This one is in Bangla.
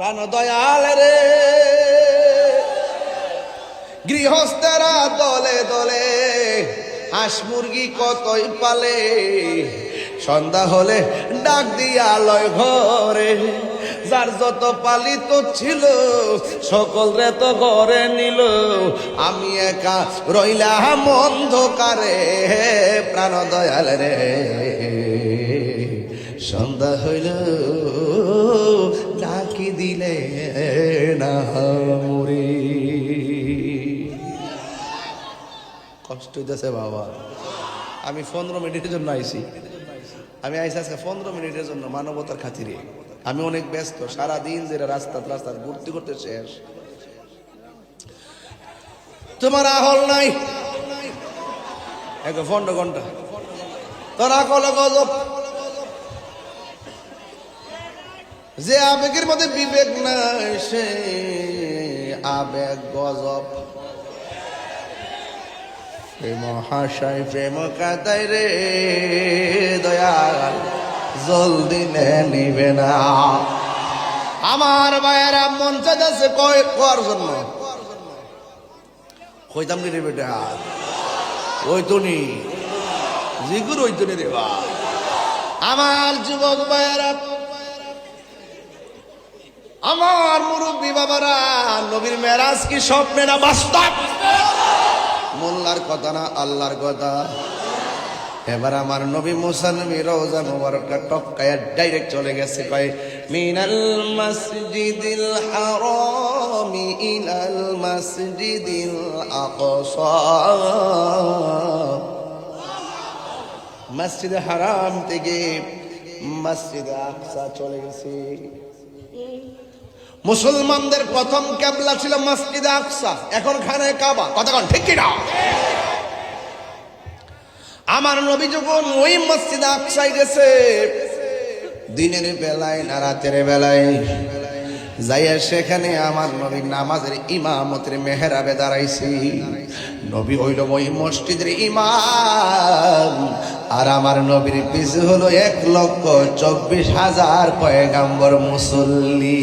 প্রাণ দয়াল রে। গৃহস্থেরা দলে দলে হাঁস মুরগি কতই পালে? সন্ধ্যা হলে ডাক দিয়া লয় ঘরে। যার যত পালিত ছিল, সকল রে তো ঘরে নিল। আমি একা রইলাম অন্ধকারে, প্রাণ দয়াল রে। সন্ধ্যা হইল। না কষ্ট হইতেছে বাবা। আমি পনেরো মিনিটের জন্য আইছি। আমি আইসি আজকে পনেরো মিনিটের জন্য মানবতার খাতিরে। আমি অনেক ব্যস্ত সারা দিন যেটা রাস্তা রাস্তা ঘুরতে করতে শেষ। তোমার আহল নাই। এক পনেরো ঘণ্টা তোর আকল গজব। যে আবেগের মধ্যে বিবেক নাই, সে আবেগ গজব। প্রেম হাসায় প্রেম কাদাই রে, দয়াল, জলদি নিবে না আমার ভাইয়েরা মন চাইতেছে কয় কর জন্য। কইতাম নি রে বেটা? ওই তো নি। জিগুর ওই তো নি রে বা আমার যুবক ভাইয়েরা আমার মুরব্বী বাবারা, নবীর মেরাজ কি স্বপ্নে না বাস্তব? মোল্লার কথা না, আল্লাহর কথা। এবার আমার নবী মুসালমি রোজা মুবারকটা টপকায় ডাইরেক্ট চলে গেছে, কয়, মিনাল মসজিদিল হারামি ইলাল মসজিদিল আকসা। মসজিদে হারাম থেকে মসজিদে আকসা চলে গেছে। মুসলমানদের প্রথম ক্যাবলা ছিল মসজিদ আকসা, এখন খানে কাবা। কতক্ষণ ঠিক কিনা? আমার নবী যখন ওই মসজিদ আকসায় গেছে, দিনের বেলায় না রাতের বেলায়, যাইয়া সেখানে আমার নবী নামাজের ইমামতের মেহরাবে দাঁড়াইছি। নবী হইল ওই মসজিদের ইমাম। আর আমার নবীর পিছু হলো এক লক্ষ চব্বিশ হাজার পয়গাম্বর মুসল্লি।